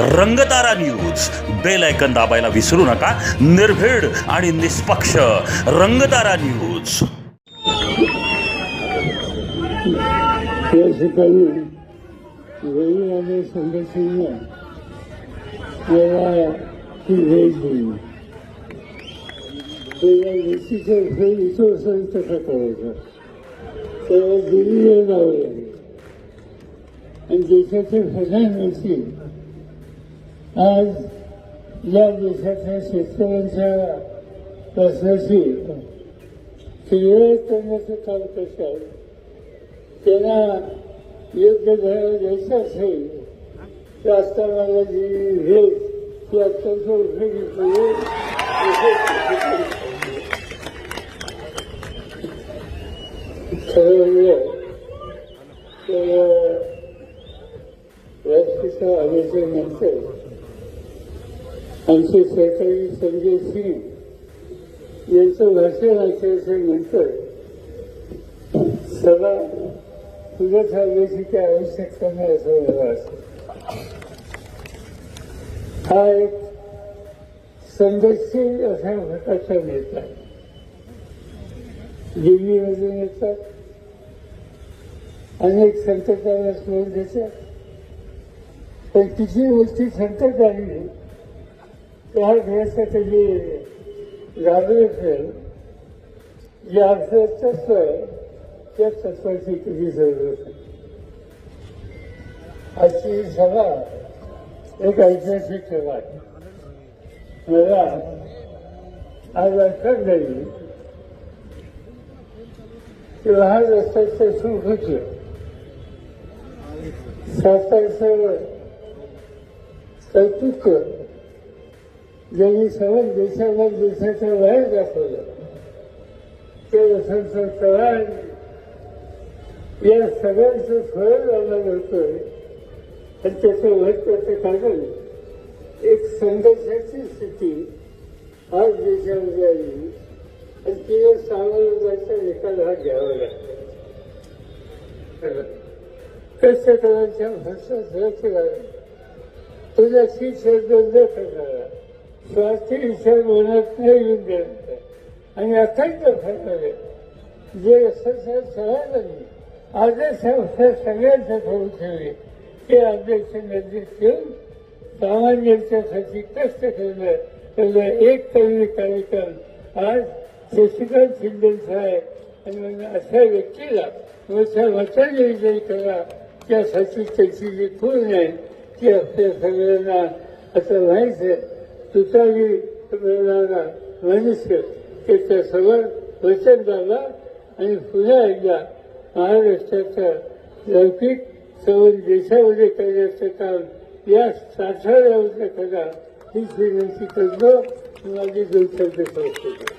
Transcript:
Rangtara news bell ऐकन दाबायला विसरू नका. निर्भीड आणि निष्पक्ष रंगतारा न्यूज या ठिकाणी रविवारी संघटनेने मला ही भेट दिली हे दिल्लीला जावं लागेल. आणि देशाचे प्रधानमंत्री आज या देशाच्या शेतकऱ्यांच्या प्रश्नाशी सुरळीत करण्याचं काम करतात त्यांना योग्य धडा द्यायचा असेल तर आता मला जी भेट ती अत्यंत उपयोगी खरं म्हणजे तर राष्ट्रीय आल्याच्या आमचे सहकारी संजय सिंग यांचं भाषण ऐकायच्या सभा तुझ्या चालण्याची काही आवश्यकता नाही असं मला वाटतं. हा एक संघर्षशील असा घटाचा नेता आहे. दिल्लीमधून येतात अनेक संकटाला तोंड देतात पण तिची गोष्टी संकट आली त्या देशाचं जे राबवलं जे आपलं तत्व आहे त्या तत्वाची कधी जरूरत नाही आजची सभा एक ऐतिहासिक सभा आहे. मला आज लक्षात नाही की लहान रस्त्याचं सुख होतं सातारचं कर्तृत्व ज्यांनी सर्व देशावर देशाचं वय दाखवलं ते वसंत चव्हाण या सगळ्यांचं फळ लावला जातोय आणि त्याचं महत्वाचं कारण एक संघर्षाची स्थिती आज देशामध्ये आली. आणि तिला सामोरं जायचा निकाल हा घ्यावा लागतो. कष्टकरांच्या भाषा सुरक्षित तुझ्या शिक्षण बंद करणारा. स्वास्थ्य विचार मनात नाही येऊन देणार आणि अखंड फरक जे सगळ्यांनी आदेश सगळ्यांच्या ठेवून ठेवले ते आदेश निर्देश ठेवून सामान्यांच्यासाठी कष्ट ठेवलं त्याला एक कवी कार्यक्रम आज शशिकांत शिंदेचा साहेब आणि अशा व्यक्तीला मोठ्या मताने विजयी करा त्यासाठी त्याची जी खूण आहे ती आपल्या सगळ्यांना असं माहीत आहे तुतारी मिळणारा मनुष्य सगळं वचन झाला आणि पुन्हा एकदा महाराष्ट्राच्या लौकिक सवल देशामध्ये करण्याचं काम या साठा करा ही विनंती करतो माझी दोन शब्द